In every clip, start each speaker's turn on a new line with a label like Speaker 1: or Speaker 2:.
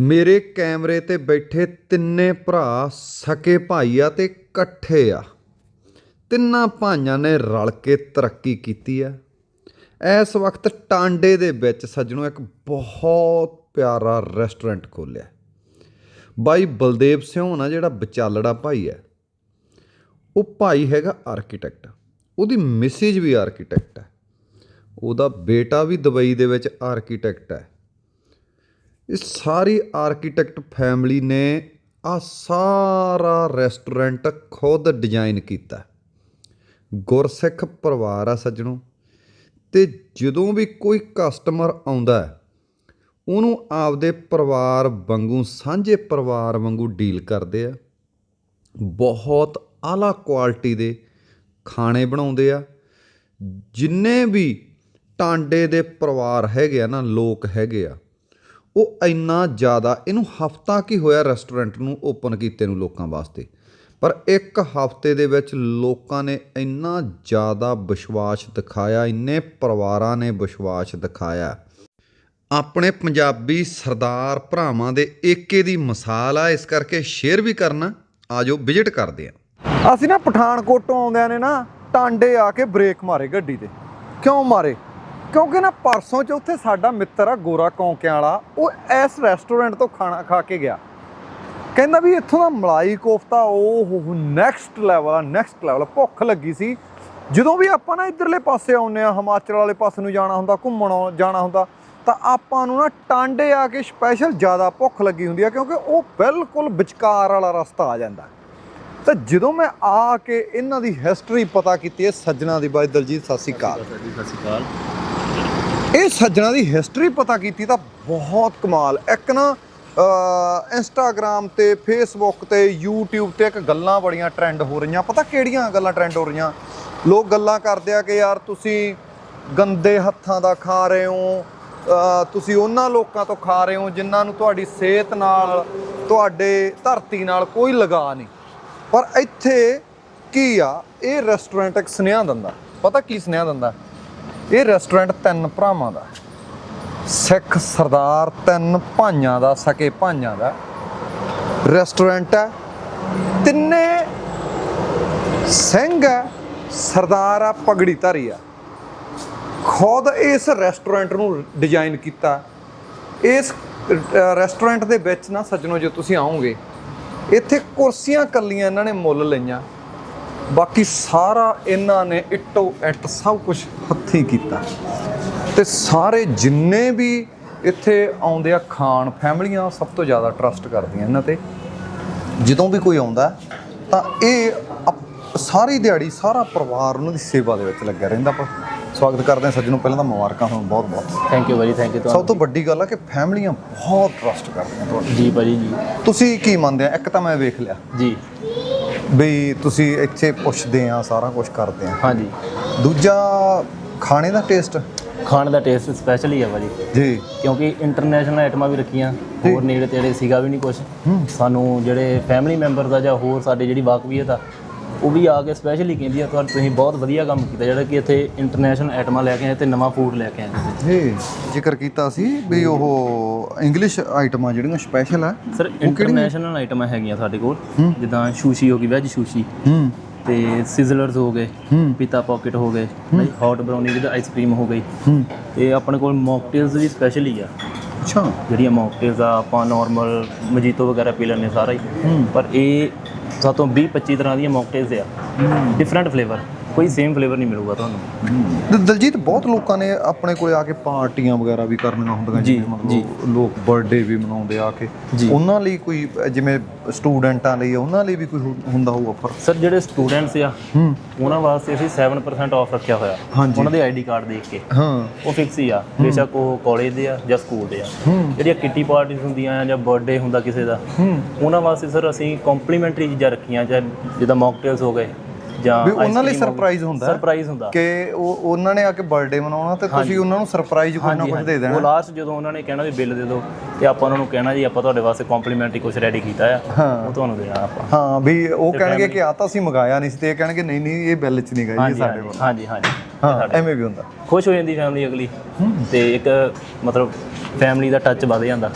Speaker 1: ਮੇਰੇ ਕੈਮਰੇ ਤੇ ਬੈਠੇ ਤਿੰਨੇ ਭਰਾ ਸਕੇ ਭਾਈ ਆ ਤੇ ਇਕੱਠੇ ਆ। ਤਿੰਨਾਂ ਭਾਈਆਂ ਨੇ ਰਲ ਕੇ ਤਰੱਕੀ ਕੀਤੀ ਆ। ਇਸ ਵਕਤ ਟਾਂਡੇ ਦੇ ਵਿੱਚ ਸੱਜਣੋ ਇੱਕ ਬਹੁਤ ਪਿਆਰਾ ਰੈਸਟੋਰੈਂਟ ਖੋਲਿਆ ਬਾਈ ਬਲਦੇਵ ਸਿੰਘ ਨਾ ਜਿਹੜਾ ਵਿਚਾਲੜਾ ਭਾਈ ਹੈ ਉਹ ਭਾਈ ਹੈਗਾ ਆਰਕੀਟੈਕਟ ਉਹਦੀ ਮਿਸਿਜ ਵੀ ਆਰਕੀਟੈਕਟ ਹੈ ਉਹਦਾ ਬੇਟਾ ਵੀ ਦੁਬਈ ਦੇ ਵਿੱਚ ਆਰਕੀਟੈਕਟ ਹੈ ਇਹ ਸਾਰੀ ਆਰਕੀਟੈਕਟ ਫੈਮਿਲੀ ਨੇ ਆ ਸਾਰਾ ਰੈਸਟੋਰੈਂਟ ਖੁਦ ਡਿਜ਼ਾਈਨ ਕੀਤਾ। ਗੁਰਸਿੱਖ ਪਰਿਵਾਰ ਆ ਸੱਜਣੋ, ਤੇ ਜਦੋਂ ਵੀ ਕੋਈ ਕਸਟਮਰ ਆਉਂਦਾ ਉਹਨੂੰ ਆਪਦੇ ਪਰਿਵਾਰ ਵਾਂਗੂ, ਸਾਂਝੇ ਪਰਿਵਾਰ ਵਾਂਗੂ ਡੀਲ ਕਰਦੇ ਆ। ਬਹੁਤ ਆਲਾ ਕੁਆਲਿਟੀ ਦੇ ਖਾਣੇ ਬਣਾਉਂਦੇ ਆ। ਜਿੰਨੇ ਵੀ ਟਾਂਡੇ ਦੇ ਪਰਿਵਾਰ ਹੈਗੇ ਆ ਨਾ, ਲੋਕ ਹੈਗੇ ਆ ਉਹ ਇੰਨਾ ਜ਼ਿਆਦਾ, ਇਹਨੂੰ ਹਫਤਾ ਕੀ ਹੋਇਆ ਰੈਸਟੋਰੈਂਟ ਨੂੰ ਓਪਨ ਕੀਤੇ ਨੂੰ ਲੋਕਾਂ ਵਾਸਤੇ? ਪਰ ਇੱਕ ਹਫ਼ਤੇ ਦੇ ਵਿੱਚ ਲੋਕਾਂ ਨੇ ਇੰਨਾ ਜ਼ਿਆਦਾ ਵਿਸ਼ਵਾਸ ਦਿਖਾਇਆ, ਇੰਨੇ ਪਰਿਵਾਰਾਂ ਨੇ ਵਿਸ਼ਵਾਸ ਦਿਖਾਇਆ। ਆਪਣੇ ਪੰਜਾਬੀ ਸਰਦਾਰ ਭਰਾਵਾਂ ਦੇ ਏਕੇ ਦੀ ਮਿਸਾਲ ਆ, ਇਸ ਕਰਕੇ ਸ਼ੇਅਰ ਵੀ ਕਰਨਾ, ਆਜੋ ਵਿਜ਼ਿਟ ਕਰਦੇ ਆ
Speaker 2: ਅਸੀਂ ਨਾ ਪਠਾਨਕੋਟ ਤੋਂ ਆਉਂਦਿਆਂ ਨੇ ਨਾ ਟਾਂਡੇ ਆ ਕੇ ਬ੍ਰੇਕ ਮਾਰੇ ਗੱਡੀ ਤੇ। ਕਿਉਂ ਮਾਰੇ? ਕਿਉਂਕਿ ਨਾ ਪਰਸੋਂ ਚ ਉੱਥੇ ਸਾਡਾ ਮਿੱਤਰ ਆ ਗੋਰਾ ਕੌਂਕਿਆਂ ਵਾਲਾ, ਉਹ ਇਸ ਰੈਸਟੋਰੈਂਟ ਤੋਂ ਖਾਣਾ ਖਾ ਕੇ ਗਿਆ। ਕਹਿੰਦਾ ਵੀ ਇੱਥੋਂ ਦਾ ਮਲਾਈ ਕੋਫਤਾ, ਉਹ ਨੈਕਸਟ ਲੈਵਲ ਆ ਨੈਕਸਟ ਲੈਵਲ ਭੁੱਖ ਲੱਗੀ ਸੀ। ਜਦੋਂ ਵੀ ਆਪਾਂ ਨਾ ਇਧਰਲੇ ਪਾਸੇ ਆਉਂਦੇ ਆ ਹਿਮਾਚਲ ਵਾਲੇ ਪਾਸੇ ਨੂੰ ਜਾਣਾ ਹੁੰਦਾ, ਘੁੰਮਣ ਆਉ- ਜਾਣਾ ਹੁੰਦਾ, ਤਾਂ ਆਪਾਂ ਨੂੰ ਨਾ ਟਾਂਡੇ ਆ ਕੇ ਸਪੈਸ਼ਲ ਜ਼ਿਆਦਾ ਭੁੱਖ ਲੱਗੀ ਹੁੰਦੀ ਆ, ਕਿਉਂਕਿ ਉਹ ਬਿਲਕੁਲ ਵਿਚਕਾਰ ਵਾਲਾ ਰਸਤਾ ਆ ਜਾਂਦਾ। ਤਾਂ ਜਦੋਂ ਮੈਂ ਆ ਕੇ ਇਹਨਾਂ ਦੀ ਹਿਸਟਰੀ ਪਤਾ ਕੀਤੀ ਹੈ ਸੱਜਣਾ ਦੀ ਬਾਈ ਦਲਜੀਤ ਸਤਿ ਸ਼੍ਰੀ ਅਕਾਲ,
Speaker 3: ਸਤਿ ਸ਼੍ਰੀ ਅਕਾਲ।
Speaker 2: ਇਹ ਸੱਜਣਾ ਦੀ ਹਿਸਟਰੀ ਪਤਾ ਕੀਤੀ ਤਾਂ ਬਹੁਤ ਕਮਾਲ। ਇੱਕ ਨਾ ਇੰਸਟਾਗ੍ਰam ਤੇ ਫੇਸਬੁੱਕ ਤੇ, YouTube ਤੇ ਇੱਕ ਗੱਲਾਂ ਬੜੀਆਂ ਟ੍ਰੈਂਡ ਹੋ ਰਹੀਆਂ। ਪਤਾ ਕਿਹੜੀਆਂ ਗੱਲਾਂ ਟ੍ਰੈਂਡ ਹੋ ਰਹੀਆਂ? ਲੋਕ ਗੱਲਾਂ ਕਰਦੇ ਆ ਕਿ ਯਾਰ ਤੁਸੀਂ ਗੰਦੇ ਹੱਥਾਂ ਦਾ ਖਾ ਰਹੇ ਹੋ ਤੁਸੀਂ ਉਹਨਾਂ ਲੋਕਾਂ ਤੋਂ ਖਾ ਰਹੇ ਹੋ ਜਿਨ੍ਹਾਂ ਨੂੰ ਤੁਹਾਡੀ ਸਿਹਤ ਨਾਲ, ਤੁਹਾਡੇ ਧਰਤੀ ਨਾਲ ਕੋਈ ਲਗਾ ਨਹੀਂ। ਪਰ ਇੱਥੇ ਕੀ ਆ? ਇਹ ਰੈਸਟੋਰੈਂਟ ਇੱਕ ਸੁਨੇਹਾ ਦਿੰਦਾ। ਪਤਾ ਕੀ ਸੁਨੇਹਾ ਦਿੰਦਾ? ਇਹ ਰੈਸਟੋਰੈਂਟ ਤਿੰਨ ਭਰਾਵਾਂ ਦਾ। ਸਿੱਖ ਸਰਦਾਰ ਤਿੰਨ ਭਾਈਆਂ ਦਾ ਸਕੇ ਭਾਈਆਂ ਦਾ। ਰੈਸਟੋਰੈਂਟ ਹੈ ਤਿੰਨੇ ਸਿੰਘ ਹੈ ਸਰਦਾਰ ਆ ਪਗੜੀ ਧਾਰੀ ਆ। ਖੁਦ ਇਸ ਰੈਸਟੋਰੈਂਟ ਨੂੰ ਡਿਜ਼ਾਈਨ ਕੀਤਾ। ਇਸ ਅ, ਰੈਸਟੋਰੈਂਟ ਦੇ ਵਿੱਚ ਨਾ ਸੱਜਣੋ ਜੇ ਤੁਸੀਂ ਆਓਗੇ ਇੱਥੇ ਕੁਰਸੀਆਂ ਕੱਲੀਆਂ ਇਹਨਾਂ ਨੇ ਮੁੱਲ ਲਈਆਂ। ਬਾਕੀ ਸਾਰਾ ਇਹਨਾਂ ਨੇ ਇੱਟੋ ਇੱਟ ਸਭ ਕੁਝ ਹੱਥੀਂ ਕੀਤਾ। ਤੇ ਸਾਰੇ ਜਿੰਨੇ ਵੀ ਇੱਥੇ ਆਉਂਦੇ ਆ ਖਾਣ ਫੈਮਲੀਆਂ ਸਭ ਤੋਂ ਜ਼ਿਆਦਾ ਟਰਸਟ ਕਰਦੀਆਂ ਇਹਨਾਂ ਤੇ। ਜਦੋਂ ਵੀ ਕੋਈ ਆਉਂਦਾ ਤਾਂ ਇਹ ਸਾਰੀ ਦਿਹਾੜੀ ਸਾਰਾ ਪਰਿਵਾਰ ਉਹਨਾਂ ਦੀ ਸੇਵਾ ਦੇ ਵਿੱਚ ਲੱਗਿਆ ਰਹਿੰਦਾ ਪਰ ਸਵਾਗਤ ਕਰਦੇ ਹਾਂ ਸੱਜਣੋਂ ਪਹਿਲਾਂ ਤਾਂ ਮੁਬਾਰਕਾਂ ਤੁਹਾਨੂੰ ਬਹੁਤ ਬਹੁਤ।
Speaker 3: ਥੈਂਕ ਯੂ ਭਾਜੀ ਥੈਂਕ ਯੂ
Speaker 2: ਸਭ
Speaker 3: ਤੁਹਾਨੂੰ।
Speaker 2: ਤੋਂ ਵੱਡੀ ਗੱਲ ਆ ਕਿ ਫੈਮਲੀਆਂ ਬਹੁਤ ਟਰਸਟ ਕਰਦੀਆਂ ਤੁਹਾਡੇ।
Speaker 3: ਜੀ ਭਾਜੀ ਜੀ।
Speaker 2: ਤੁਸੀਂ ਕੀ ਮੰਨਦੇ ਆ? ਇੱਕ ਤਾਂ ਮੈਂ ਵੇਖ ਲਿਆ।
Speaker 3: ਜੀ।
Speaker 2: ਵੀ ਤੁਸੀਂ ਇੱਥੇ ਪੁੱਛਦੇ ਆ ਸਾਰਾ ਕੁਝ ਕਰਦੇ ਆ।
Speaker 3: ਹਾਂਜੀ।
Speaker 2: ਦੂਜਾ ਖਾਣੇ ਦਾ ਟੇਸਟ
Speaker 3: ਖਾਣ ਦਾ ਟੇਸਟ ਸਪੈਸ਼ਲ ਹੀ ਆ ਭਾਜੀ।
Speaker 2: ਜੀ।
Speaker 3: ਕਿਉਂਕਿ ਇੰਟਰਨੈਸ਼ਨਲ ਆਈਟਮਾਂ ਵੀ ਰੱਖੀਆਂ ਹੋਰ ਨੇੜੇ ਤੇੜੇ ਸੀਗਾ ਵੀ ਨਹੀਂ ਕੁਝ ਸਾਨੂੰ ਜਿਹੜੇ ਫੈਮਿਲੀ ਮੈਂਬਰ ਦਾ ਜਾਂ ਹੋਰ ਸਾਡੇ ਜਿਹੜੀ ਵਾਕਵੀਅਤ ਆ ਉਹ ਵੀ ਆ ਕੇ ਸਪੈਸ਼ਲੀ ਕਹਿੰਦੀ ਆ ਤੁਹਾਨੂੰ ਤੁਸੀਂ ਬਹੁਤ ਵਧੀਆ ਕੰਮ ਕੀਤਾ ਜਿਹੜਾ ਕਿ ਇੱਥੇ ਇੰਟਰਨੈਸ਼ਨਲ ਆਈਟਮਾਂ ਲੈ ਕੇ ਆਏ ਤੇ ਨਵਾਂ ਫੂਡ ਲੈ ਕੇ ਆਏ ਤੁਸੀਂ।
Speaker 2: ਜੀ ਜ਼ਿਕਰ ਕੀਤਾ ਸੀ ਵੀ ਉਹ ਇੰਗਲਿਸ਼ ਆਈਟਮਾਂ ਜਿਹੜੀਆਂ ਸਪੈਸ਼ਲ ਆ
Speaker 3: ਸਰ ਇੰਟਰਨੈਸ਼ਨਲ ਆਈਟਮਾਂ ਹੈਗੀਆਂ ਸਾਡੇ ਕੋਲ। ਜਿੱਦਾਂ ਸ਼ੂਸ਼ੀ ਹੋ ਗਈ ਵੈਜ ਸ਼ੂਸ਼ੀ
Speaker 2: ਹੂੰ।
Speaker 3: ਤੇ ਸਿਜ਼ਲਰਸ ਹੋ ਗਏ। ਪੀਤਾ ਪਾਕਟ ਹੋ ਗਏ ਨਹੀਂ ਹੌਟ ਬਰਾਊਨੀ ਵਿਦ ਆਈਸਕ੍ਰੀਮ ਹੋ ਗਈ। ਤੇ ਆਪਣੇ ਕੋਲ ਮੌਕਟੇਲਸ ਵੀ ਸਪੈਸ਼ਲ ਹੀ ਆ।
Speaker 2: ਅੱਛਾ।
Speaker 3: ਜਿਹੜੀਆਂ ਮੌਕਟੇਲਸ ਆ ਆਪਾਂ ਨਾਰਮਲ ਮਜੀਤੋ ਵਗੈਰਾ ਪੀ ਲੈਂਦੇ ਸਾਰਾ। ਹੀ। ਪਰ ਇਹ ਸਾਤੋਂ 20 25 ਤਰ੍ਹਾਂ ਦੀਆਂ ਮੌਕਟੇਲਸ ਆ। ਡਿਫਰੈਂਟ ਫਲੇਵਰ ਕੋਈ ਸੇਮ ਫਲੇਵਰ ਨਹੀਂ ਮਿਲੂਗਾ ਤੁਹਾਨੂੰ।
Speaker 2: ਦਲਜੀਤ ਬਹੁਤ ਲੋਕਾਂ ਨੇ ਆਪਣੇ ਕੋਲੇ ਆ ਕੇ ਪਾਰਟੀਆਂ ਵਗੈਰਾ ਵੀ ਕਰਨੀਆਂ ਹੁੰਦੀਆਂ
Speaker 3: ਜੀ,
Speaker 2: ਜਿਵੇਂ ਮਤਲਬ ਲੋਕ ਬਰਥਡੇ ਵੀ ਮਨਾਉਂਦੇ ਆ ਕੇ।
Speaker 3: ਜੀ।
Speaker 2: ਉਹਨਾਂ ਲਈ ਕੋਈ ਅ, ਜਿਵੇਂ ਸਟੂਡੈਂਟਾਂ ਲਈ ਉਹਨਾਂ ਲਈ ਵੀ ਕੋਈ ਹੁ- ਹੁੰਦਾ ਹੋਊ ਆਫਰ
Speaker 3: ਸਰ ਜਿਹੜੇ ਸਟੂਡੈਂਟਸ ਆ
Speaker 2: ਹੂੰ।
Speaker 3: ਉਹਨਾਂ ਵਾਸਤੇ ਅਸੀਂ 7% ਆਫ ਰੱਖਿਆ ਹੋਇਆ।
Speaker 2: ਹਾਂਜੀ।
Speaker 3: ਉਹਨਾਂ ਦੇ ਆਈਡੀ ਕਾਰਡ ਦੇਖ ਕੇ।
Speaker 2: ਹਾਂ।
Speaker 3: ਉਹ ਫਿਕਸ ਹੀ ਆ। ਬੇਸ਼ੱਕ ਉਹ ਕਾਲਜ ਦੇ ਆ ਜਾਂ ਸਕੂਲ ਦੇ ਆ। ਜਿਹੜੀਆਂ ਕਿੱਟੀ ਪਾਰਟੀਆਂ ਹੁੰਦੀਆਂ ਆ ਜਾਂ ਬਰਥਡੇ ਹੁੰਦਾ ਕਿਸੇ ਦਾ। ਉਹਨਾਂ ਵਾਸਤੇ ਸਰ ਅਸੀਂ ਕੰਪਲੀਮੈਂਟਰੀ ਚੀਜ਼ਾਂ ਰੱਖੀਆਂ ਜਾਂ ਜਿੱਦਾਂ ਮੌਕਟੇਲਸ ਹੋ ਗਏ। ਜਾਂ
Speaker 2: ਵੀ ਉਹਨਾਂ ਲਈ ਸਰਪ੍ਰਾਈਜ਼ ਹੁੰਦਾ?
Speaker 3: ਸਰਪ੍ਰਾਈਜ਼ ਹੁੰਦਾ।
Speaker 2: ਕਿ ਉਹ ਉਹਨਾਂ ਨੇ ਆ ਕੇ ਬਰਥਡੇ ਮਨਾਉਣਾ ਤੇ ਤੁਸੀਂ ਉਹਨਾਂ ਨੂੰ ਸਰਪ੍ਰਾਈਜ਼ ਕੋਈ ਨਾ ਕੁਝ ਦੇ
Speaker 3: ਉਹ
Speaker 2: ਦੇਣਾ
Speaker 3: ਲਾਸਟ ਜਦੋਂ ਉਹਨਾਂ ਨੇ ਕਹਿਣਾ ਵੀ ਬਿੱਲ ਦੇ ਦਿਓ ਤੇ ਆਪਾਂ ਉਹਨਾਂ ਨੂੰ ਕਹਿਣਾ ਜੀ ਆਪਾਂ ਤੁਹਾਡੇ ਵਾਸਤੇ ਕੰਪਲੀਮੈਂਟਰੀ ਕੁਝ ਰੈਡੀ ਕੀਤਾ ਆ। ਉਹ ਤੁਹਾਨੂੰ ਦੇਣਾ ਆਪਾਂ।
Speaker 2: ਹਾਂ ਵੀ ਉਹ ਕਹਿਣਗੇ ਕਿ ਆ ਤਾਂ ਅਸੀਂ ਮੰਗਾਇਆ ਨਹੀਂ ਸੀ ਤੇ ਇਹ ਕਹਿਣਗੇ ਨਹੀਂ ਨਹੀਂ ਇਹ ਬਿੱਲ 'ਚ ਨਹੀਂ ਗਈ ਸਾਡੇ ਕੋਲ।
Speaker 3: ਹਾਂਜੀ ਹਾਂਜੀ।
Speaker 2: ਹਾਂ ਐਵੇਂ ਵੀ ਹੁੰਦਾ।
Speaker 3: ਖੁਸ਼ ਹੋ ਜਾਂਦੀ ਫੈਮਿਲੀ ਅਗਲੀ। ਤੇ ਇੱਕ ਮਤਲਬ ਫੈਮਿਲੀ ਦਾ ਟੱਚ ਵੱਧ ਜਾਂਦਾ।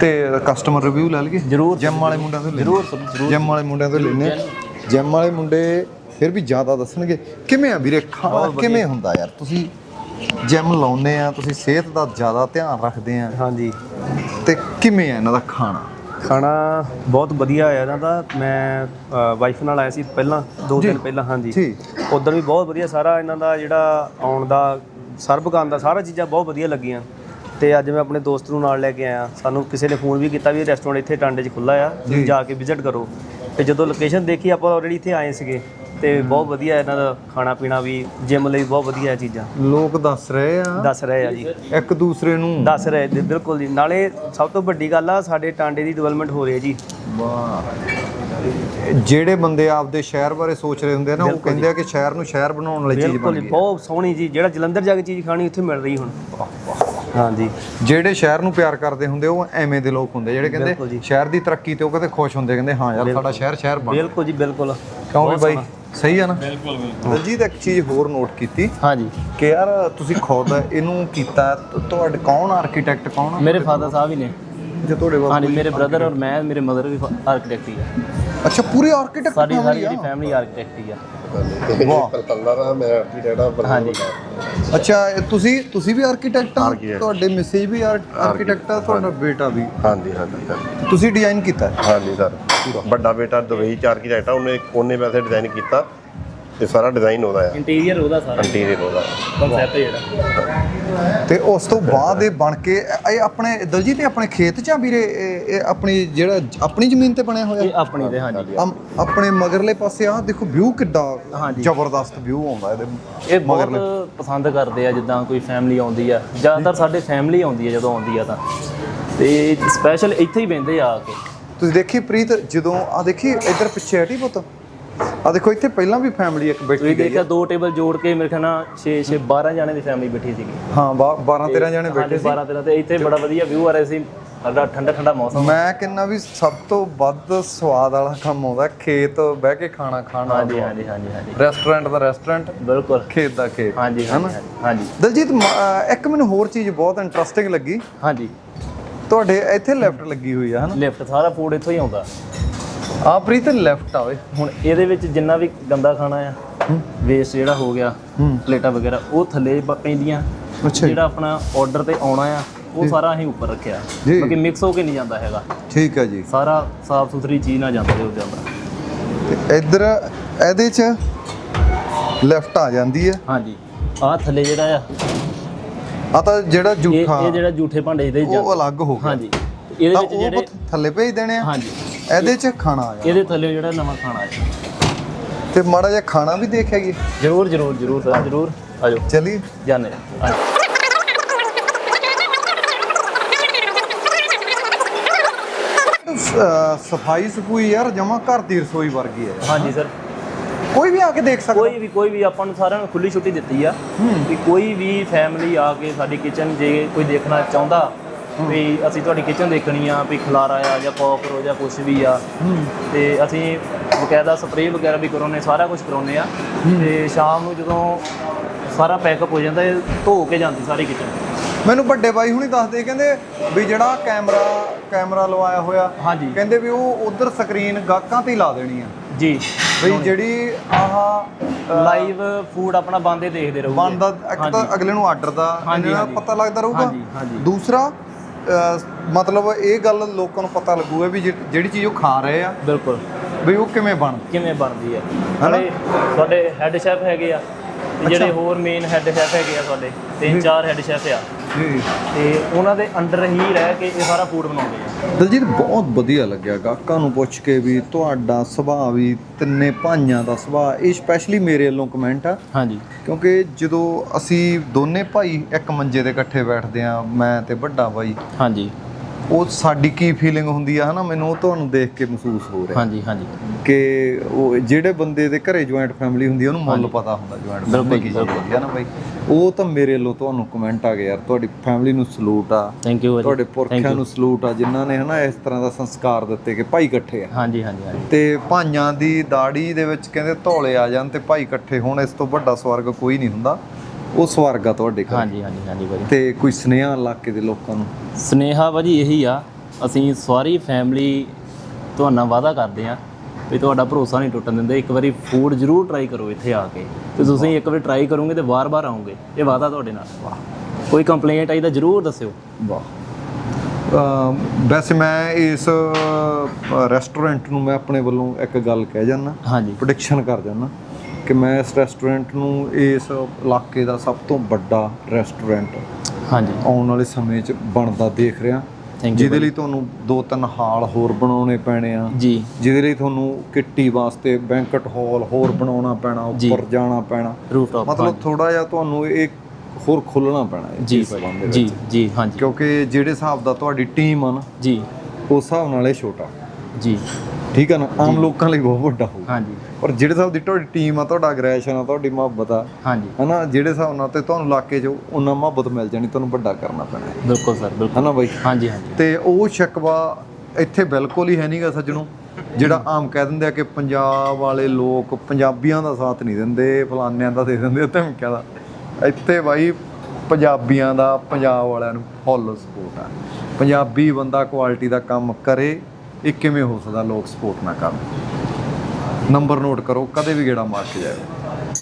Speaker 2: ਤੇ ਕਸਟਮਰ ਰਿਵਿਊ ਲੈ ਲਈਏ।
Speaker 3: ਜ਼ਰੂਰ।
Speaker 2: ਜਿਮ ਵਾਲੇ ਮੁੰਡਿਆਂ ਤੋਂ
Speaker 3: ਸਰ, ਜ਼ਰੂਰ।
Speaker 2: ਜਿਮ ਵਾਲੇ ਮੁੰਡਿਆਂ ਤੋਂ ਲੈਨੇ ਜਿਮ ਵਾਲੇ ਮੁੰਡੇ ਫਿਰ ਵੀ ਜ਼ਿਆਦਾ ਦੱਸਣਗੇ ਕਿਵੇਂ ਆ ਵੀਰੇ? ਖਾਣਾ ਕਿਵੇਂ ਹੁੰਦਾ ਯਾਰ? ਤੁਸੀਂ ਜਿਮ ਲਾਉਨੇ ਆ ਤੁਸੀਂ ਸਿਹਤ ਦਾ ਜ਼ਿਆਦਾ ਧਿਆਨ ਰੱਖਦੇ ਆ।
Speaker 4: ਹਾਂਜੀ।
Speaker 2: ਤੇ ਕਿਵੇਂ ਆ ਇਹਨਾਂ ਦਾ ਖਾਣਾ?
Speaker 4: ਖਾਣਾ ਬਹੁਤ ਵਧੀਆ ਆ ਇਹਨਾਂ ਦਾ। ਮੈਂ ਵਾਈਫ ਨਾਲ ਆਇਆ ਸੀ ਪਹਿਲਾਂ ਦੋ ਦਿਨ ਪਹਿਲਾਂ ਹਾਂਜੀ। ਉਦੋਂ ਵੀ ਬਹੁਤ ਵਧੀਆ ਸਾਰਾ ਇਹਨਾਂ ਦਾ ਜਿਹੜਾ ਆਉਣ ਦਾ ਸਰਬਗਾਨ ਦਾ ਸਾਰਾ ਚੀਜ਼ਾਂ ਬਹੁਤ ਵਧੀਆ ਲੱਗੀਆਂ। ਤੇ ਅੱਜ ਮੈਂ ਆਪਣੇ ਦੋਸਤ ਨੂੰ ਨਾਲ ਲੈ ਕੇ ਆਇਆ। ਸਾਨੂੰ ਕਿਸੇ ਨੇ ਫੋਨ ਵੀ ਕੀਤਾ ਵੀ ਰੈਸਟੋਰੈਂਟ ਇੱਥੇ ਟਾਂਡੇ 'ਚ ਖੁੱਲਾ ਆ। ਤੁਸੀਂ ਜਾ। ਕੇ ਵਿਜ਼ਿਟ ਕਰੋ। ਤੇ ਜਦੋਂ ਲੋਕੇਸ਼ਨ ਦੇਖੀ ਆਪਾਂ ਆਲਰੇਡੀ ਇੱਥੇ ਆਏ ਸੀਗੇ। ਤੇ ਬਹੁਤ ਵਧੀਆ ਇਹਨਾਂ ਦਾ ਖਾਣਾ ਪੀਣਾ ਵੀ ਜਿਮ ਲਈ ਬਹੁਤ ਵਧੀਆ ਚੀਜ਼ਾਂ।
Speaker 2: ਲੋਕ ਦੱਸ ਰਹੇ ਆ।
Speaker 4: ਦੱਸ ਰਹੇ ਆ ਜੀ।
Speaker 2: ਇੱਕ ਦੂਸਰੇ ਨੂੰ।
Speaker 4: ਦੱਸ ਰਹੇ ਜੀ, ਬਿਲਕੁਲ ਜੀ। ਨਾਲੇ ਸਭ ਤੋਂ ਵੱਡੀ ਗੱਲ ਆ ਸਾਡੇ ਟਾਂਡੇ ਦੀ ਡਿਵੈਲਪਮੈਂਟ ਹੋ ਰਹੀ ਹੈ ਜੀ।
Speaker 2: ਜਿਹੜੇ ਬੰਦੇ ਆਪਦੇ ਸ਼ਹਿਰ ਬਾਰੇ ਸੋਚ ਰਹੇ ਹੁੰਦੇ ਆ ਨਾ ਉਹ ਕਹਿੰਦੇ ਆ ਕਿ ਸ਼ਹਿਰ ਨੂੰ ਸ਼ਹਿਰ ਬਣਾਉਣ ਵਾਲੀ ਚੀਜ਼
Speaker 4: ਬਿਲਕੁਲ
Speaker 2: ਬਣ
Speaker 4: ਜੀ,
Speaker 2: ਗਈ। ਹੈ।
Speaker 4: ਬਹੁਤ ਸੋਹਣੀ ਜੀ ਜਿਹੜਾ ਜਲੰਧਰ ਜਾ ਕੇ ਚੀਜ਼ ਖਾਣੀ ਉੱਥੇ ਮਿਲ ਰਹੀ ਹੁਣ। ਹਾਂਜੀ।
Speaker 2: ਜਿਹੜੇ ਸ਼ਹਿਰ ਨੂੰ ਪਿਆਰ ਕਰਦੇ ਹੁੰਦੇ ਉਹ ਐਵੇਂ ਦੇ ਲੋਕ ਹੁੰਦੇ ਜਿਹੜੇ
Speaker 4: ਬਿਲਕੁਲ
Speaker 2: ਕਹਿੰਦੇ
Speaker 4: ਜੀ।
Speaker 2: ਸ਼ਹਿਰ ਦੀ ਤਰੱਕੀ ਤੇ ਉਹ ਕਹਿੰਦੇ ਖੁਸ਼ ਹੁੰਦੇ ਕਹਿੰਦੇ ਹਾਂ ਯਾਰ ਸਾਡਾ ਸ਼ਹਿਰ ਸ਼ਹਿਰ ਬਣ
Speaker 4: ਬਿਲਕੁਲ ਜੀ ਬਿਲਕੁਲ।
Speaker 2: ਕਿਉਂ ਵੀ
Speaker 4: ਬਹੁਤ
Speaker 2: ਬਾਈ?
Speaker 4: ਸੋਹਣਾ।
Speaker 2: ਸਹੀ ਆ ਨਾ? ਬਿਲਕੁਲ ਬਿਲਕੁਲ। ਦਲਜੀਤ ਇੱਕ ਚੀਜ਼ ਹੋਰ ਨੋਟ ਕੀਤੀ
Speaker 3: ਹਾਂਜੀ।
Speaker 2: ਕਿ ਯਾਰ ਤੁਸੀਂ ਖੁਦ ਇਹਨੂੰ ਕੀਤਾ ਤੁਹਾਡੇ ਕੌਣ ਆਰਕੀਟੈਕਟ ਕੌਣ ਆ?
Speaker 3: ਮੇਰੇ ਫਾਦਰ ਸਾਹਿਬ ਹੀ ਨੇ।
Speaker 2: ਜੇ ਤੁਹਾਡੇ ਬਾਬੂ
Speaker 3: ਹਾਂਜੀ ਮੇਰੇ ਬ੍ਰਦਰ ਔਰ ਮੈਂ ਮੇਰੇ ਮਦਰ ਵੀ ਆਰਕੀਟੈਕਟ ਹੀ ਆ।
Speaker 2: ਅੱਛਾ ਪੂਰੇ ਆਰਕੀਟੈਕਟ
Speaker 3: ਸਾਡੀ ਸਾਰੀ ਜਿਹੜੀ ਫੈਮਿਲੀ ਆਰਕੀਟੈਕਟ ਹੀ ਆ।
Speaker 2: ਵਾਹ।
Speaker 5: ਕੱਲਾ ਰਹਾ ਮੈਂ ਆਰਕੀਟੈਕਟ ਆ
Speaker 3: ਹਾਂਜੀ।
Speaker 2: ਅੱਛਾ ਇਹ ਤੁਸੀਂ ਤੁਸੀਂ ਵੀ ਆਰਕੀਟੈਕਟ ਆ? ਤੁਹਾਡੇ ਮਿਸੇਜ ਵੀ ਆਰਕੀਟੈਕਟ ਆ ਤੁਹਾਡਾ ਬੇਟਾ ਵੀ?
Speaker 5: ਹਾਂਜੀ ਹਾਂਜੀ ਸਰ
Speaker 2: ਤੁਸੀਂ ਡਿਜ਼ਾਈਨ ਕੀਤਾ ਹੈ?
Speaker 5: ਹਾਂਜੀ ਸਰ। ਵੱਡਾ ਬੇਟਾ ਦੁਬਈ ਚ ਆਰਕੀਟੈਕਟ ਆ ਉਹਨੇ ਉਹਨੇ ਵੈਸੇ ਡਿਜ਼ਾਈਨ ਕੀਤਾ। ਤੇ ਸਾਰਾ ਡਿਜ਼ਾਈਨ ਉਹਦਾ ਆ।
Speaker 3: ਇੰਟੀਰੀਅਰ ਉਹਦਾ ਸਾਰਾ।
Speaker 5: ਇੰਟੀਰੀਅਰ ਉਹਦਾ।
Speaker 3: ਕਨਸੈਪਟ ਜਿਹੜਾ।
Speaker 2: ਤੇ ਉਸ ਤੋਂ ਬਾਅਦ ਇਹ ਬਣ ਕੇ ਇਹ ਇਹ ਆਪਣੇ ਦਲਜੀਤ ਇਹ ਆਪਣੇ ਖੇਤ ਚ ਆ ਵੀਰੇ? ਇਹ ਇਹ ਆਪਣੀ ਜਿਹੜਾ ਆਪਣੀ ਜ਼ਮੀਨ ਤੇ ਬਣਿਆ ਹੋਇਆ?
Speaker 3: ਇਹ ਆਪਣੀ ਦੇ ਹਾਂਜੀ।
Speaker 2: ਅਮ- ਆਪਣੇ ਮਗਰਲੇ ਪਾਸੇ ਆ ਦੇਖੋ ਵਿਊ ਕਿੱਡਾ
Speaker 3: ਹਾਂਜੀ।
Speaker 2: ਜ਼ਬਰਦਸਤ ਵਿਊ ਆਉਂਦਾ ਇਹਦੇ
Speaker 3: ਇਹ ਬਹੁਤ ਪਸੰਦ ਕਰਦੇ ਆ ਜਿੱਦਾਂ ਕੋਈ ਫੈਮਿਲੀ ਆਉਂਦੀ ਆ। ਜ਼ਿਆਦਾਤਰ ਸਾਡੇ ਫੈਮਿਲੀ ਆਉਂਦੀ ਆ ਜਦੋਂ ਆਉਂਦੀ ਆ ਤਾਂ। ਤੇ ਸਪੈਸ਼ਲ ਇੱਥੇ ਹੀ ਬਹਿੰਦੇ ਆ ਆ ਕੇ।
Speaker 2: ਤੁਸੀਂ ਦੇਖੀ ਪ੍ਰੀਤ ਜਦੋਂ ਆ ਦੇਖੀ ਇੱਧਰ ਪਿੱਛੇ ਹਟੀ ਪੁੱਤ? ਆ ਦੇਖੋ ਇੱਥੇ ਪਹਿਲਾਂ ਵੀ ਫੈਮਿਲੀ ਇੱਕ ਬੈਠੀ
Speaker 3: ਤੁਸੀਂ
Speaker 2: ਗਈ
Speaker 3: ਦੇਖਿਆ ਦੋ ਟੇਬਲ ਜੋੜ ਕੇ ਮੇਰੇ ਖਿਆਲ ਨਾਲ 6 6 12 ਜਾਣੇ ਦੀ ਫੈਮਿਲੀ ਬੈਠੀ ਸੀਗੀ।
Speaker 2: ਹਾਂ 12 13 ਜਣੇ ਬੈਠੇ ਸੀ।
Speaker 3: 12 13 ਤੇ ਇੱਥੇ ਬੜਾ ਵਧੀਆ ਵਿਊ ਆ ਰਿਹਾ ਸੀ। ਸਾਡਾ ਠੰਡਾ ਠੰਡਾ ਮੌਸਮ
Speaker 2: ਮੈਂ ਕਹਿੰਦਾ ਵੀ ਸਭ ਤੋਂ ਵੱਧ ਸਵਾਦ ਵਾਲਾ ਕੰਮ ਆਉਂਦਾ ਖੇਤ ਬਹਿ ਕੇ ਖਾਣਾ ਖਾਣਾ।
Speaker 3: ਹਾਂਜੀ ਹਾਂਜੀ ਹਾਂਜੀ ਹਾਂਜੀ।
Speaker 2: ਰੈਸਟੋਰੈਂਟ ਦਾ ਰੈਸਟੋਰੈਂਟ
Speaker 3: ਬਿਲਕੁਲ।
Speaker 2: ਖੇਤ ਦਾ ਖੇਤ।
Speaker 3: ਹਾਂਜੀ ਹਾਂਜੀ
Speaker 2: ਦਲਜੀਤ ਇੱਕ ਮੈਨੂੰ ਹੋਰ ਚੀਜ਼ ਬਹੁਤ ਇੰਟਰਸਟਿੰਗ ਲੱਗੀ।
Speaker 3: ਹਾਂਜੀ।
Speaker 2: ਤੁਹਾਡੇ ਇੱਥੇ ਲੈਫਟ ਲੱਗੀ ਹੋਈ ਆ ਹਨਾ?
Speaker 3: ਲਿਫਟ ਸਾਰਾ ਫੂਡ ਇੱਥੋਂ ਹੀ ਆਉਂਦਾ।
Speaker 2: ਆ ਪ੍ਰੀਤ ਲੈਫਟ ਆ ਓਏ।
Speaker 3: ਹੁਣ ਇਹਦੇ ਵਿੱਚ ਜਿੰਨਾ ਵੀ ਗੰਦਾ ਖਾਣਾ ਆ ਵੇਸਟ ਜਿਹੜਾ ਹੋ ਗਿਆ ਪਲੇਟਾਂ ਵਗੈਰਾ ਉਹ ਥੱਲੇ ਪ- ਪੈਂਦੀਆਂ।
Speaker 2: ਅੱਛਾ ਜੀ।
Speaker 3: ਜਿਹੜਾ ਆਪਣਾ ਆਰਡਰ ਤੇ ਆਉਣਾ ਆ ਉਹ ਸਾਰਾ ਅਸੀਂ ਉੱਪਰ ਰੱਖਿਆ।
Speaker 2: ਜੀ।
Speaker 3: ਕਿਉਂਕਿ ਮਿਕਸ ਹੋ ਕੇ ਨਹੀਂ ਜਾਂਦਾ ਹੈਗਾ।
Speaker 2: ਠੀਕ ਹੈ ਜੀ।
Speaker 3: ਸਾਰਾ ਸਾਫ਼ ਸੁਥਰੀ ਚੀਜ਼ ਨਾਲ ਜਾਂਦਾ ਉਹਦੇ ਅੰਦਰ
Speaker 2: ਤੇ ਇੱਧਰ ਇਹਦੇ ਚ ਲੈਫਟ ਆ ਜਾਂਦੀ ਹੈ
Speaker 3: ਹਾਂਜੀ। ਆਹ ਥੱਲੇ ਜਿਹੜਾ ਆ।
Speaker 2: ਆ ਤਾਂ ਜਿਹੜਾ
Speaker 3: ਇਹ
Speaker 2: ਜੂਠਾ।
Speaker 3: ਇਹ ਜਿਹੜਾ ਝੂਠੇ ਭਾਂਡੇ ਇਹਦੇ 'ਚ
Speaker 2: ਉਹ
Speaker 3: ਜਾਂਦਾ
Speaker 2: ਅਲੱਗ ਹੋ ਗਿਆ।
Speaker 3: ਹਾਂਜੀ। ਇਹਦੇ ਵਿੱਚ
Speaker 2: ਉਹ
Speaker 3: ਜਿਹੜੇ
Speaker 2: ਥੱਲੇ ਭੇਜ ਦੇਣੇ ਆ।
Speaker 3: ਹਾਂਜੀ।
Speaker 2: ਇਹਦੇ ਚ ਖਾਣਾ ਆ ਜਾਣਾ
Speaker 3: ਇਹਦੇ ਥੱਲੇ ਜਿਹੜਾ ਨਵਾਂ ਖਾਣਾ ਆ
Speaker 2: ਤੇ ਮਾੜਾ ਜਿਹਾ ਖਾਣਾ ਵੀ ਦੇਖਿਆਗੇ
Speaker 3: ਜਰੂਰ ਜਰੂਰ ਜਰੂਰ ਸਰ ਜਰੂਰ। ਆਜੋ।
Speaker 2: ਚਲੀ
Speaker 3: ਜਾਣੇ
Speaker 2: ਸਫ਼ਾਈ ਸਫੂਈ ਯਾਰ ਜਮਾ ਘਰ ਦੀ ਰਸੋਈ ਵਰਗੀ ਹੈ
Speaker 3: ਹਾਂਜੀ ਸਰ।
Speaker 2: ਕੋਈ ਵੀ ਆ ਕੇ ਦੇਖ ਸਕਦਾ।
Speaker 3: ਕੋਈ ਵੀ ਕੋਈ ਵੀ ਆਪਾਂ ਨੂੰ ਸਾਰਿਆਂ ਨੂੰ ਖੁੱਲੀ ਛੁੱਟੀ ਦਿੱਤੀ ਆ ਵੀ ਕੋਈ ਵੀ ਫੈਮਿਲੀ ਆ ਕੇ ਸਾਡੀ ਕਿਚਨ ਜੇ ਕੋਈ ਦੇਖਣਾ ਚਾਹੁੰਦਾ ਵੀ ਅਸੀਂ ਤੁਹਾਡੀ ਕਿਚਨ ਦੇਖਣੀ ਆ ਵੀ ਖਲਾਰਾ ਆ ਜਾਂ ਕੋਕਰੋ ਜਾਂ ਕੁਝ ਵੀ ਆ। ਤੇ ਅਸੀਂ ਬਕਾਇਦਾ ਸਪਰੇਅ ਵਗੈਰਾ ਵੀ ਕਰਾਉਨੇ ਸਾਰਾ ਕੁਝ ਕਰਾਉਨੇ ਆ ਤੇ ਸ਼ਾਮ ਨੂੰ ਜਦੋਂ ਸਾਰਾ ਪੈਕਅਪ ਹੋ ਜਾਂਦਾ ਇਹ ਧੋ ਕੇ ਜਾਂਦੀ ਸਾਰੀ ਕਿਚਨ
Speaker 2: ਮੈਨੂੰ ਵੱਡੇ ਬਾਈ ਹੁਣੀ ਦੱਸਦੇ ਕਹਿੰਦੇ ਵੀ ਜਿਹੜਾ ਕੈਮਰਾ ਕੈਮਰਾ ਲਵਾਇਆ ਹੋਇਆ
Speaker 3: ਹਾਂਜੀ।
Speaker 2: ਕਹਿੰਦੇ ਵੀ ਉਹ ਉਧਰ ਸਕਰੀਨ ਗਾਹਕਾਂ ਤੇ ਲਾ ਦੇਣੀ ਆ।
Speaker 3: ਜੀ।
Speaker 2: ਵੀ ਜਿਹੜੀ ਆਹ
Speaker 3: ਲਾਈਵ ਫੂਡ ਆਪਣਾ ਬੰਦੇ ਦੇਖਦੇ ਰਹੋਗੇ।
Speaker 2: ਬਣਦਾ ਇੱਕ ਤਾਂ ਅਗਲੇ ਨੂੰ ਆਰਡਰ ਦਾ ਪਤਾ ਲੱਗਦਾ ਰਹੂਗਾ। ਦੂਸਰਾ ਮਤਲਬ ਇਹ ਗੱਲ ਲੋਕਾਂ ਨੂੰ ਪਤਾ ਲੱਗੂਗਾ ਵੀ ਜਿਹੜੀ ਚੀਜ਼ ਉਹ ਖਾ ਰਹੇ ਆ।
Speaker 3: ਬਿਲਕੁਲ।
Speaker 2: ਵੀ ਉਹ ਕਿਵੇਂ ਬਣਦੀ
Speaker 3: ਕਿਵੇਂ ਬਣਦੀ ਹੈ ਨਾਲੇ ਸਾਡੇ ਹੈੱਡ ਸ਼ੈਫ ਹੈਗੇ ਆ। ਤੇ ਜਿਹੜੇ ਹੋਰ ਮੇਨ ਹੈੱਡ ਸ਼ੈਫ ਹੈਗੇ ਆ ਸਾਡੇ ਤਿੰਨ ਚਾਰ ਹੈੱਡ ਸ਼ੈਫ ਆ।
Speaker 2: ਜੀ।
Speaker 3: ਤੇ ਉਹਨਾਂ ਦੇ ਅੰਡਰ ਹੀ ਰਹਿ ਕੇ ਇਹ ਸਾਰਾ ਫੂਡ ਬਣਾਉਂਦੇ ਆ।
Speaker 2: ਦਲਜੀਤ ਬਹੁਤ ਵਧੀਆ ਲੱਗਿਆ ਗਾਹਕਾਂ ਨੂੰ ਪੁੱਛ ਕੇ ਵੀ ਤੁਹਾਡਾ ਸੁਭਾਅ ਵੀ ਤਿੰਨੇ ਭਾਈਆਂ ਦਾ ਸੁਭਾਅ ਇਹ ਸਪੈਸ਼ਲੀ ਮੇਰੇ ਵੱਲੋਂ ਕਮੈਂਟ ਆ।
Speaker 3: ਹਾਂਜੀ।
Speaker 2: ਕਿਉਂਕਿ ਜਦੋਂ ਅਸੀਂ ਦੋਨੇ ਭਾਈ ਇੱਕ ਮੰਜੇ ਤੇ ਇਕੱਠੇ ਬੈਠਦੇ ਆ ਮੈਂ ਤੇ ਵੱਡਾ ਭਾਈ
Speaker 3: ਹਾਂਜੀ।
Speaker 2: ਉਹ ਸਾਡੀ ਕੀ ਫੀਲਿੰਗ ਹੁੰਦੀ ਆ ਹਨਾ? ਮੈਨੂੰ ਉਹ ਤੁਹਾਨੂੰ ਦੇਖ ਕੇ ਮਹਿਸੂਸ ਹੋ ਰਿਹਾ।
Speaker 3: ਹਾਂਜੀ ਹਾਂਜੀ।
Speaker 2: ਕਿ ਉਹ ਜਿਹੜੇ ਬੰਦੇ ਦੇ ਘਰੇ ਜੁਆਇੰਟ ਫੈਮਿਲੀ ਹੁੰਦੀ ਉਹਨੂੰ ਮੁੱਲ ਪਤਾ ਹੁੰਦਾ ਜੁਆਇੰਟ ਫੈਮਿਲੀ ਕੀ। ਹੁੰਦੀ ਆ ਨਾ ਬਾਈ। ਉਹ ਤਾਂ ਮੇਰੇ ਵੱਲੋਂ ਤੁਹਾਨੂੰ ਕਮੈਂਟ ਆ ਗਏ ਯਾਰ ਤੁਹਾਡੀ ਫੈਮਿਲੀ ਨੂੰ ਸਲੂਟ ਆ।
Speaker 3: ਥੈਂਕ ਯੂ
Speaker 2: ਤੁਹਾਡੇ ਪੁਰਖਿਆਂ ਨੂੰ ਸਲੂਟ ਆ ਜਿਨ੍ਹਾਂ ਨੇ ਹਨਾ ਇਸ ਤਰ੍ਹਾਂ ਦਾ ਸੰਸਕਾਰ ਦਿੱਤੇ ਕਿ ਭਾਈ ਇਕੱਠੇ ਆ।
Speaker 3: ਹਾਂਜੀ ਹਾਂਜੀ ਹਾਂਜੀ।
Speaker 2: ਤੇ ਭਾਈਆਂ ਦੀ ਦਾੜੀ ਦੇ ਵਿੱਚ ਕਹਿੰਦੇ ਧੌਲੇ ਆ ਜਾਣ ਤੇ ਭਾਈ ਇਕੱਠੇ ਹੋਣ ਇਸ ਤੋਂ ਵੱਡਾ ਸਵਰਗ ਕੋਈ ਨਹੀਂ ਹੁੰਦਾ। ਉਹ ਸਵਰਗ ਆ ਤੁਹਾਡੇ ਘਰ।
Speaker 3: ਹਾਂਜੀ ਹਾਂਜੀ ਹਾਂਜੀ ਭਾਜੀ।
Speaker 2: ਤੇ ਕੋਈ ਸੁਨੇਹਾ ਇਲਾਕੇ ਦੇ ਲੋਕਾਂ ਨੂੰ?
Speaker 3: ਸਨੇਹਾ ਭਾਜੀ ਇਹੀ ਆ ਅਸੀਂ ਸਾਰੀ ਫੈਮਿਲੀ ਤੁਹਾਨੂੰ ਵਾਅਦਾ ਕਰਦੇ ਆ ਵੀ ਤੁਹਾਡਾ ਭਰੋਸਾ ਨਹੀਂ ਟੁੱਟਣ ਦਿੰਦੇ। ਇੱਕ ਵਾਰੀ ਫੂਡ ਜ਼ਰੂਰ ਟਰਾਈ ਕਰੋ ਇੱਥੇ ਆ ਕੇ। ਤੇ ਤੁਸੀਂ ਇੱਕ ਵਾਰੀ ਟਰਾਈ ਕਰੋਗੇ ਤੇ ਵਾਰ-ਵਾਰ ਆਓਗੇ। ਇਹ ਵਾਅਦਾ ਤੁਹਾਡੇ ਨਾਲ। ਕੋਈ ਕੰਪਲੇਂਟ ਆਈ ਤਾਂ ਜ਼ਰੂਰ ਦੱਸਿਓ।
Speaker 2: ਵਾਹ। ਵੈਸੇ ਮੈਂ ਇਸ ਰੈਸਟੋਰੈਂਟ ਨੂੰ ਮੈਂ ਆਪਣੇ ਵੱਲੋਂ ਇੱਕ ਗੱਲ ਕਹਿ ਜਾਣਾ
Speaker 3: ਹਾਂਜੀ।
Speaker 2: ਪ੍ਰੈਡਿਕਸ਼ਨ ਕਰ ਜਾਣਾ ਕਿ ਮੈਂ ਇਸ ਰੈਸਟੋਰੈਂਟ ਨੂੰ ਇਸ ਇਲਾਕੇ ਦਾ ਸਭ ਤੋਂ ਵੱਡਾ ਰੈਸਟੋਰੈਂਟ
Speaker 3: ਹਾਂਜੀ।
Speaker 2: ਆਉਣ ਵਾਲੇ ਸਮੇਂ 'ਚ ਬਣਦਾ ਦੇਖ ਰਿਹਾ। ਜਿਹਦੇ ਲਈ ਤੁਹਾਨੂੰ ਦੋ ਤਿੰਨ ਹਾਲ ਹੋਰ ਬਣਾਉਣੇ ਪੈਣੇ ਆ।
Speaker 3: ਜੀ।
Speaker 2: ਜਿਹਦੇ ਲਈ ਤੁਹਾਨੂੰ ਕਿੱਟੀ ਵਾਸਤੇ ਬੈਂਕਟ ਹਾਲ ਹੋਰ ਬਣਾਉਣਾ ਪੈਣਾ। ਉੱਪਰ ਜਾਣਾ ਪੈਣਾ। ਮਤਲਬ ਥੋੜਾ ਜਿਹਾ ਤੁਹਾਨੂੰ ਇਹ ਹੋਰ ਖੁੱਲਣਾ ਪੈਣਾ ਹੈ
Speaker 3: ਜੀ ਜੀ। ਜੀ ਹਾਂਜੀ।
Speaker 2: ਕਿਉਂਕਿ ਜਿਹੜੇ ਹਿਸਾਬ ਦਾ ਤੁਹਾਡੀ ਟੀਮ ਆ ਨਾ
Speaker 3: ਜੀ।
Speaker 2: ਉਸ ਹਿਸਾਬ ਨਾਲ ਇਹ ਛੋਟਾ।
Speaker 3: ਜੀ।
Speaker 2: ਠੀਕ ਆ ਨਾ? ਆਮ ਲੋਕਾਂ ਲਈ ਬਹੁਤ ਵੱਡਾ ਹੋਊ।
Speaker 3: ਹਾਂਜੀ।
Speaker 2: ਪਰ ਜਿਹੜੇ ਹਿਸਾਬ ਦੀ ਤੁਹਾਡੀ ਟੀਮ ਆ ਤੁਹਾਡਾ ਅਗਰੈਸ਼ਨ ਆ ਤੁਹਾਡੀ ਮੁਹੱਬਤ ਆ
Speaker 3: ਹਾਂਜੀ।
Speaker 2: ਹਨਾ? ਜਿਹੜੇ ਹਿਸਾਬ ਨਾਲ ਤੇ ਤੁਹਾਨੂੰ ਇਲਾਕੇ 'ਚ ਉਹਨਾਂ ਮੁਹੱਬਤ ਮਿਲ ਜਾਣੀ ਤੁਹਾਨੂੰ ਵੱਡਾ ਕਰਨਾ ਪੈਣਾ ਹੈ।
Speaker 3: ਬਿਲਕੁਲ ਸਰ ਬਿਲਕੁਲ।
Speaker 2: ਹਨਾ ਬਾਈ?
Speaker 3: ਹਾਂਜੀ ਹਾਂਜੀ।
Speaker 2: ਤੇ ਉਹ ਸ਼ਿਕਵਾ ਇੱਥੇ ਬਿਲਕੁਲ ਹੀ ਹੈ ਨਹੀਂਗਾ ਸੱਜਣੋ। ਜਿਹੜਾ ਆਮ ਕਹਿ ਦਿੰਦੇ ਆ ਕਿ ਪੰਜਾਬ ਵਾਲੇ ਲੋਕ ਪੰਜਾਬੀਆਂ ਦਾ ਸਾਥ ਨਹੀਂ ਦਿੰਦੇ ਫਲਾਨਿਆਂ ਦਾ ਦੇ ਦਿੰਦੇ ਧਮਕਿਆਂ ਦਾ। ਇੱਥੇ ਬਾਈ ਪੰਜਾਬੀਆਂ ਦਾ ਪੰਜਾਬ ਵਾਲਿਆਂ ਨੂੰ ਫੁੱਲ ਸਪੋਰਟ ਆ। ਪੰਜਾਬੀ ਬੰਦਾ ਕੁਆਲਿਟੀ ਦਾ ਕੰਮ ਕਰੇ ਇਹ ਕਿਵੇਂ ਹੋ ਸਕਦਾ ਲੋਕ ਸਪੋਰਟ ਨਾ ਕਰਨ? ਨੰਬਰ ਨੋਟ ਕਰੋ, ਕਦੇ ਵੀ ਗੇੜਾ ਮਾਰ ਕੇ ਜਾਇਓ।